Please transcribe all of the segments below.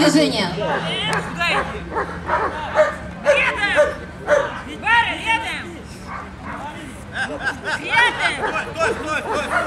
Где Женя? Бары, рядом! Рядом! Стой, стой, стой.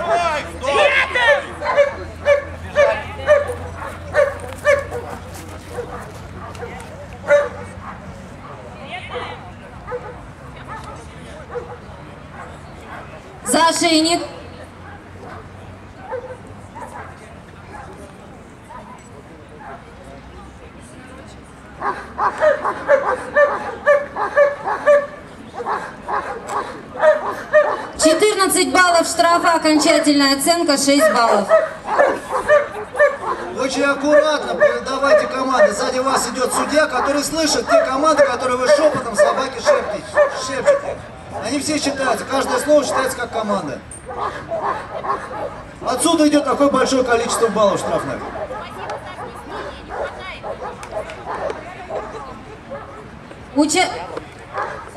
14 баллов штрафа, окончательная оценка 6 баллов. Очень аккуратно давайте команды. Сзади вас идет судья, который слышит те команды, которые вы шепотом собаки шепчете. шепчете. Они все считаются, каждое слово считается как команда. Отсюда идет такое большое количество баллов штрафных. Уча...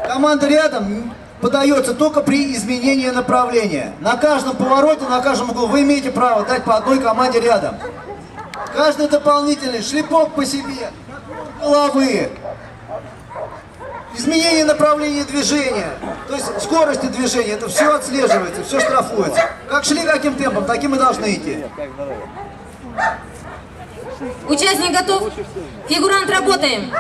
Команда рядом подается только при изменении направления. На каждом повороте, на каждом углу вы имеете право дать по одной команде рядом. Каждый дополнительный шлепок по себе, головы, изменение направления движения, то есть скорости движения, это все отслеживается, все штрафуется. Как шли каким темпом, таким и должны идти. Участник готов? Фигурант, работаем.